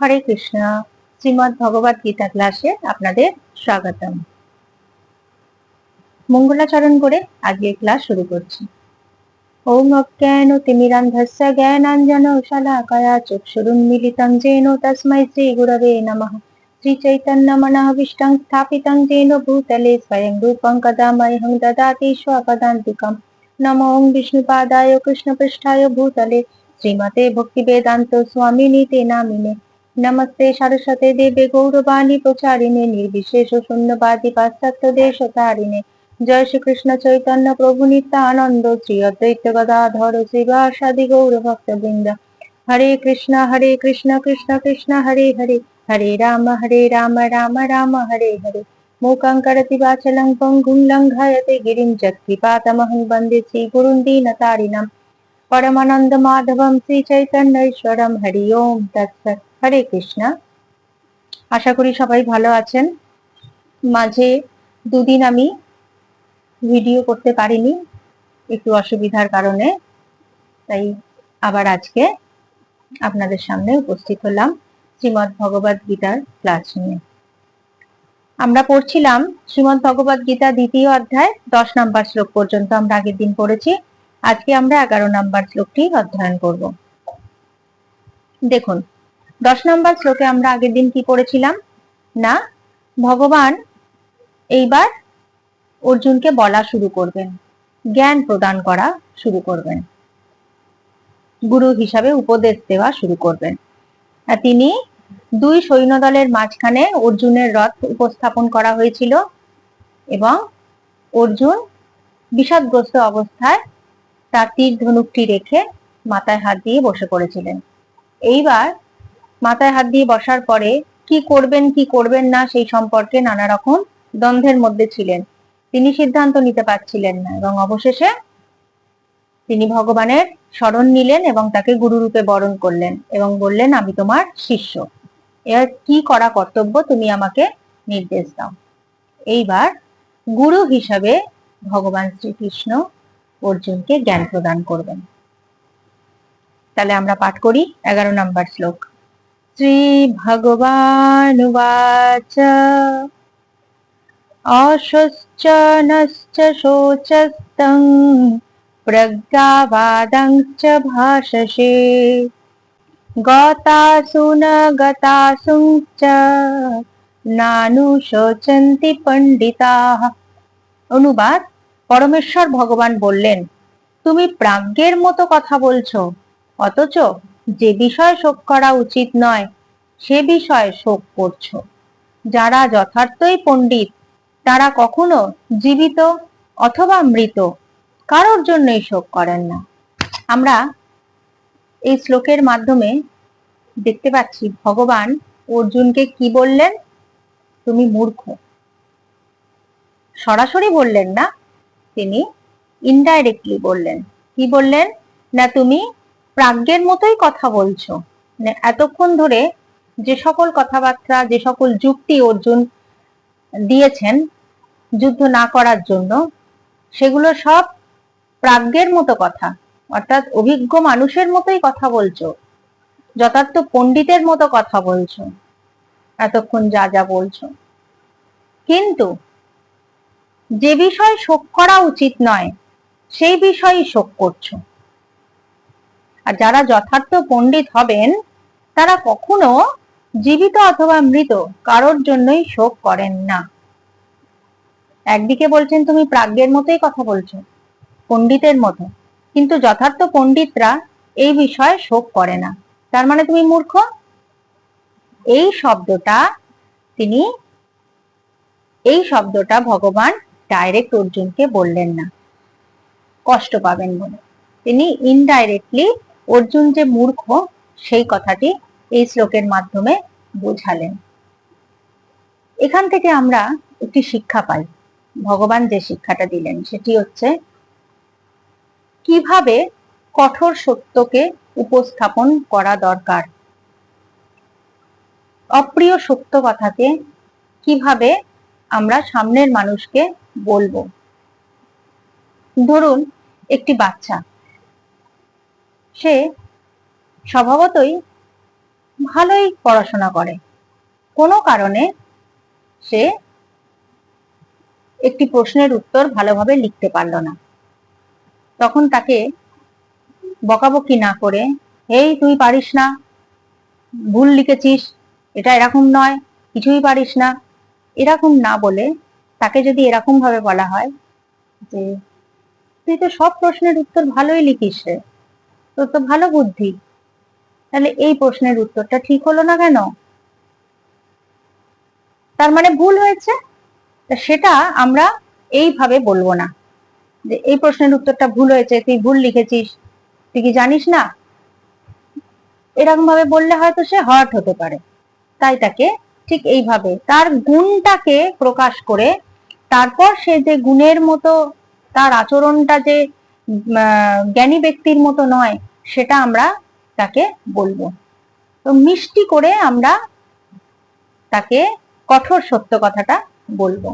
হরে কৃষ্ণ। শ্রীমদ ভগবত গীতা ক্লাসে আপনাদের স্বাগতম। মঙ্গলাচরণ করে আজকে ক্লাস শুরু করছি। ওম অজ্ঞান তিমিরান্ধস্য জ্ঞানাঞ্জন চক্ষুরুন মিলিতং জেন তস্মৈ শ্রী গুরবে নমঃ। শ্রী চৈতন্য বিষ্টং স্থাপিতং জেন ভূতলে স্বয়ং রূপং কদাময়হং দদাতি স্বপদান্তিকম। নম ওম বিষ্ণুপাদায় কৃষ্ণপৃষ্ঠায় ভূতলে। শ্রীমতে ভক্তিবেদান্ত স্বামিনী তে নামিনে। নমস্তে সরস্বতে দেবে গৌরবাণী প্রচারিণে নির্বিশেষ শূন্যবাদী পাশ্চাত্য দেশ তারিণে জয় শ্রীকৃষ্ণ চৈতন্য প্রভু নিত্যানন্দ শ্রী অদ্বৈত গদাধর শিবাসাদি গৌর ভক্ত বৃন্দ হরে কৃষ্ণ হরে কৃষ্ণ কৃষ্ণ কৃষ্ণ হরে হরে হরে রাম হরে রাম রাম রাম হরে হরে మూకం కరతి వాచలం పంగుం లంఘయతే గిరిం జత్కృపాతమహం వందే శ్రీ గురుం దీనతారిణం পরমানন্দ মাধবম শ্রী চৈতন্য ঈশ্বরম হরি ওম তৎসৎ হরে কৃষ্ণ। আশা করি সবাই ভালো আছেন। মাঝে দুদিন আমি ভিডিও করতে পারিনি, একটু অসুবিধার কারণে। তাই আবার আজকে আপনাদের সামনে উপস্থিত হলাম শ্রীমৎ ভগবত গীতার ক্লাস নিয়ে। আমরা পড়ছিলাম শ্রীমৎ ভগবত গীতা দ্বিতীয় অধ্যায়, দশ নাম্বার শ্লোক পর্যন্ত আমরা আগের দিন পড়েছি। আজকে আমরা এগারো নাম্বার শ্লোকটি অধ্যয়ন করব। দেখুন দশ নম্বর শ্লোকে আমরা আগের দিন কি পড়েছিলাম? না, ভগবান এইবার অর্জুনকে বলা শুরু করবেন, জ্ঞান প্রদান করা শুরু করবেন, গুরু হিসাবে উপদেশ দেওয়া শুরু করবেন। তিনি দুই সৈন্যদলের মাঝখানে অর্জুনের রথ উপস্থাপন করা হয়েছিল এবং অর্জুন বিষাদগ্রস্ত অবস্থায় তার তীর ধনুকটি রেখে মাথায় হাত দিয়ে বসে পড়েছিলেন। এইবার মাথায় হাত দিয়ে বসার পরে কি করবেন কি করবেন না সেই সম্পর্কে নানা রকম দ্বন্দ্বের মধ্যে ছিলেন। তিনি সিদ্ধান্ত নিতে পারছিলেন না এবং অবশেষে তিনি ভগবানের স্মরণ নিলেন এবং তাকে গুরুরূপে বরণ করলেন এবং বললেন, আমি তোমার শিষ্য। এর কি করা কর্তব্য তুমি আমাকে নির্দেশ দাও। এইবার গুরু হিসাবে ভগবান শ্রীকৃষ্ণ অর্জুনকে জ্ঞান প্রদান করবেন। তাহলে আমরা পাঠ করি এগারো নম্বর শ্লোক। শ্রী ভগবান অশ্বশ্চ নশ্চ শোচস্তং প্রজ্ঞাবাদংশ্চ ভাষসে গতাসু ন গতাসু চ নানু শোচন্তি পণ্ডিতা অনুবাদ পরমেশ্বর ভগবান বললেন তুমি প্রাজ্ঞের মতো কথা বলছো অথচ যে বিষয় শোক করা উচিত নয়, সে বিষয়ে শোক করছ। যারা যথার্থই পণ্ডিত, তারা কখনো জীবিত অথবা মৃত, কারোর জন্যই শোক করেন না। আমরা এই শ্লোকের মাধ্যমে দেখতে পাচ্ছি, ভগবান অর্জুনকে কি বললেন? তুমি মূর্খ। সরাসরি বললেন না, তিনি ইনডাইরেক্টলি বললেন। কি বললেন? না, তুমি প্রাজ্ঞের মতোই কথা বলছো। মানে এতক্ষণ ধরে যে সকল কথাবার্তা, যে সকল যুক্তি অর্জুন দিয়েছেন যুদ্ধ না করার জন্য, সেগুলো সব প্রাজ্ঞের মতো কথা। অর্থাৎ অভিজ্ঞ মানুষের মতোই কথা বলছো। যথার্থ পণ্ডিতের মতো কথা বলছো। এতক্ষণ যা যা বলছো। কিন্তু যে বিষয় শোক করা উচিত নয়, সেই বিষয়ই শোক করছ। আর যারা যথার্থ পণ্ডিত হবেন, তারা কখনো জীবিত অথবা মৃত কারোর জন্যই শোক করেন না। একদিকে বলছেন, তুমি প্রাজ্ঞের মতোই কথা বলছো, পণ্ডিতের মতো। কিন্তু যথার্থ পণ্ডিতরা এই বিষয়ে শোক করে না। তার মানে তুমি মূর্খ? এই শব্দটা তিনি, এই শব্দটা ভগবান ডাইরেক্ট অর্জুনকে বললেন না। কষ্ট পাবেন বলে। তিনি ইনডাইরেক্টলি অর্জুন যে মূর্খ, সেই কথাটি এই শ্লোকের মাধ্যমে বোঝালেন। এখান থেকে আমরা একটি শিক্ষা পাই। ভগবান যে শিক্ষাটা দিলেন, সেটি হচ্ছে কীভাবে কঠোর সত্যকে উপস্থাপন করা দরকার? অপ্রিয় সত্য কথাকে কীভাবে আমরা সামনের মানুষকে বলব? ধরুন, একটি বাচ্চা। সে স্বভাবতই ভালোই পড়াশোনা করে। কোনো কারণে সে একটি প্রশ্নের উত্তর ভালোভাবে লিখতে পারল না। তখন তাকে বকাবকি না করে, এই তুই পারিস না, ভুল লিখেছিস, এটা এরকম নয়, কিছুই পারিস না। এরকম না বলে তাকে যদি এরকম ভাবে বলা হয় যে, তুই তো সব প্রশ্নের উত্তর ভালোই লিখিস রে। তোর তো ভালো বুদ্ধি। তাহলে এই প্রশ্নের উত্তরটা ঠিক হলো না কেন? তার মানে ভুল হয়েছে। সেটা আমরা এইভাবে বলব না। যে এই প্রশ্নের উত্তরটা ভুল হয়েছে, তুই ভুল লিখেছিস, তুই কি জানিস না? এরকম ভাবে বললে হয়তো সে হার্ট হতে পারে। তাই তাকে ঠিক এইভাবে তার গুণটাকে প্রকাশ করে তারপর সে যে গুণের মতো, তার আচরণটা যে জ্ঞানী ব্যক্তির মতো নয় সেটা আমরা তাকে বলব। তো মিষ্টি করে আমরা তাকে কঠোর সত্য কথাটা বলব।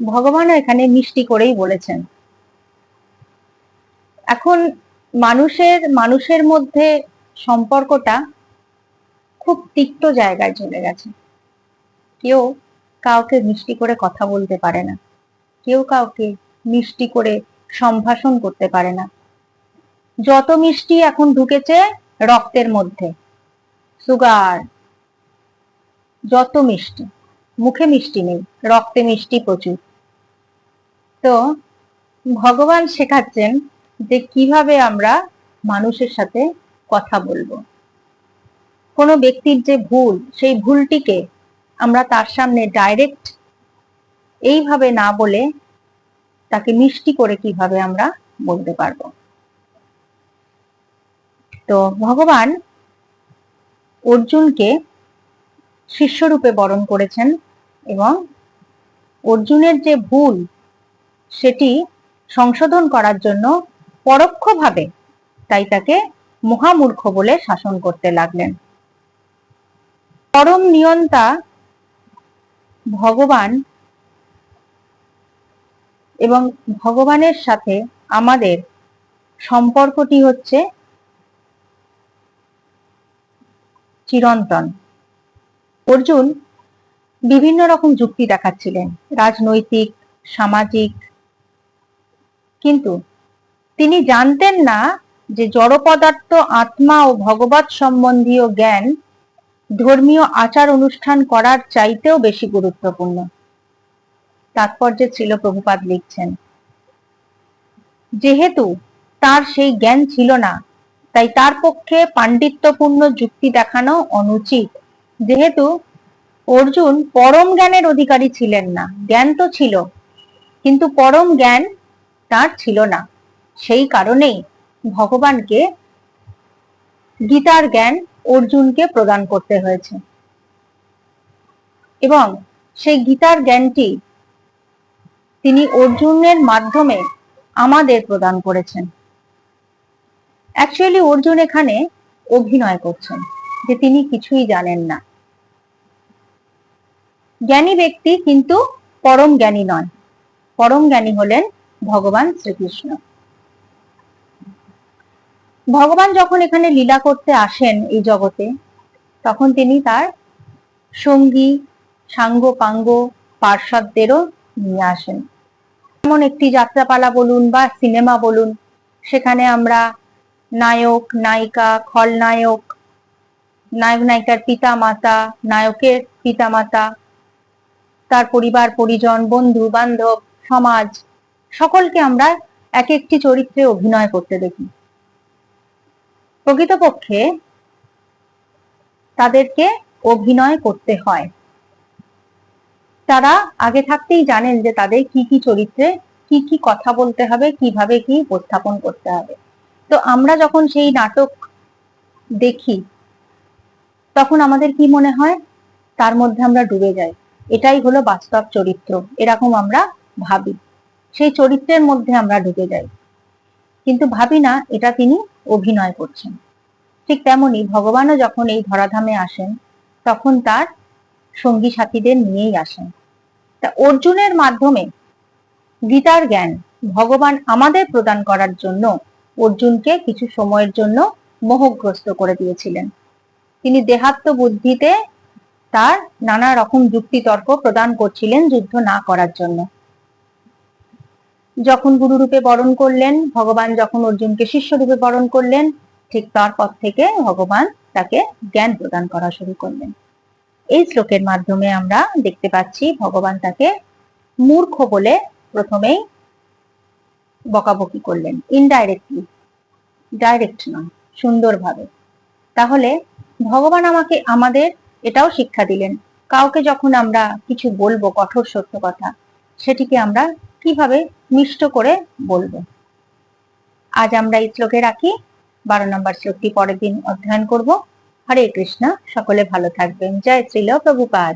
ভগবানও এখানে মিষ্টি করেই বলেছেন। এখন মানুষের মানুষের মধ্যে সম্পর্কটা খুব তিক্ত জায়গায় চলে গেছে। কেউ কাউকে মিষ্টি করে কথা বলতে পারে না। কেউ কাউকে মিষ্টি করে সম্ভাষণ করতে পারে না। যত মিষ্টি এখন ঢুকেছে রক্তের মধ্যে। সুগার। যত মিষ্টি। মুখে মিষ্টি নেই, রক্তে মিষ্টি প্রচুর। তো ভগবান শেখাচ্ছেন যে কীভাবে আমরা মানুষের সাথে কথা বলব। কোনো ব্যক্তির যে ভুল, সেই ভুলটিকে আমরা তার সামনে ডাইরেক্ট এইভাবে না বলে তাকে মিষ্টি করে কীভাবে আমরা বলতে পারব। তো ভগবান অর্জুনকে শিষ্যরূপে বরণ করেছেন এবং অর্জুনের যে ভুল, সেটি সংশোধন করার জন্য পরোক্ষভাবে তাই তাকে মহামূর্খ বলে শাসন করতে লাগলেন। পরম নিয়ন্তা ভগবান এবং ভগবানের সাথে আমাদের সম্পর্কটি হচ্ছে চিরন্তন। অর্জুন বিভিন্ন রকম যুক্তি দেখাচ্ছিলেন, রাজনৈতিক, সামাজিক। কিন্তু তিনি জানতেন না যে জড় পদার্থ আত্মা ও ভগবত সম্বন্ধীয় জ্ঞান ধর্মীয় আচার অনুষ্ঠান করার চাইতেও বেশি গুরুত্বপূর্ণ। তাৎপর্যে ছিল প্রভুপাদ লিখছেন, যেহেতু তার সেই জ্ঞান ছিল না তাই তার পক্ষে পাণ্ডিত্যপূর্ণ যুক্তি দেখানো অনুচিত। যেহেতু অর্জুন পরম জ্ঞানের অধিকারী ছিলেন না, জ্ঞান তো ছিল, কিন্তু পরম জ্ঞান তার ছিল না। সেই কারণেই ভগবানকে গীতার জ্ঞান অর্জুনকে প্রদান করতে হয়েছে। এবং সেই গীতার জ্ঞানটি তিনি অর্জুনের মাধ্যমে আমাদের প্রদান করেছেন। অ্যাকচুয়ালি অর্জুন এখানে অভিনয় করছেন, যে তিনি কিছুই জানেন না। জ্ঞানী ব্যক্তি কিন্তু পরম জ্ঞানী নয় পরম জ্ঞানী হলেন ভগবান শ্রীকৃষ্ণ। ভগবান যখন এখানে লীলা করতে আসেন এই জগতে, তখন তিনি তার সঙ্গী সাঙ্গ পাঙ্গ পার্শ্বদেরও নিয়ে আসেন। যেমন একটি যাত্রাপালা বলুন বা সিনেমা বলুন, সেখানে আমরা নায়ক, নায়িকা, খলনায়ক, নায়ক, নায়িকার পিতা মাতা নায়কের পিতা মাতা তার পরিবার, পরিজন, বন্ধু, বান্ধব, সমাজ, সকলকে আমরা এক একটি চরিত্রে অভিনয় করতে দেখি। প্রকৃতপক্ষে তাদেরকে অভিনয় করতে হয়। তারা আগে থাকতেই জানেন যে তাদের কি কি চরিত্রে কি কি কথা বলতে হবে, কীভাবে কি উপস্থাপন করতে হবে। তো আমরা যখন সেই নাটক দেখি, তখন আমাদের কি মনে হয়? তার মধ্যে আমরা ডুবে যাই। এটাই হলো বাস্তব চরিত্র, এরকম আমরা ভাবি। সেই চরিত্রের মধ্যে আমরা ঢুকে যাই। কিন্তু ভাবি না, এটা তিনি অভিনয় করছেন। ঠিক তেমনি ভগবানও যখন এই ধরাধামে আসেন, তখন তার সঙ্গী সাথীদের নিয়েই আসেন। তা অর্জুনের মাধ্যমে গীতার জ্ঞান ভগবান আমাদের প্রদান করার জন্য অর্জুনকে কিছু সময়ের জন্য মোহগ্রস্ত করে দিয়েছিলেন। তিনি দেহাত্ম বুদ্ধিতে তার নানা রকম যুক্তিতর্ক প্রদান করছিলেন যুদ্ধ না করার জন্য। যখন গুরুরূপে বরণ করলেন, ভগবান যখন অর্জুনকে শিষ্যরূপে বরণ করলেন, ঠিক তারপর থেকে ভগবান তাকে জ্ঞান প্রদান করা শুরু করলেন। এই শ্লোকের মাধ্যমে আমরা দেখতে পাচ্ছি ভগবান তাকে মূর্খ বলে প্রথমেই বকাবকি করলেন। ইনডাইরেক্টলি ডাইরেক্ট নয়, সুন্দরভাবে। তাহলে ভগবান আমাকে, আমাদের এটাও শিক্ষা দিলেন। কাউকে যখন আমরা কিছু বলব, কঠোর সত্য কথা, সেটিকে আমরা কীভাবে মিষ্ট করে বলব? আজ আমরা এই শ্লোকে রাখি। বারো নম্বর শ্লোকটি পরের দিন অধ্যয়ন করব। হরে কৃষ্ণ, সকলে ভালো থাকবেন। জয় শ্রীল প্রভুপাদ।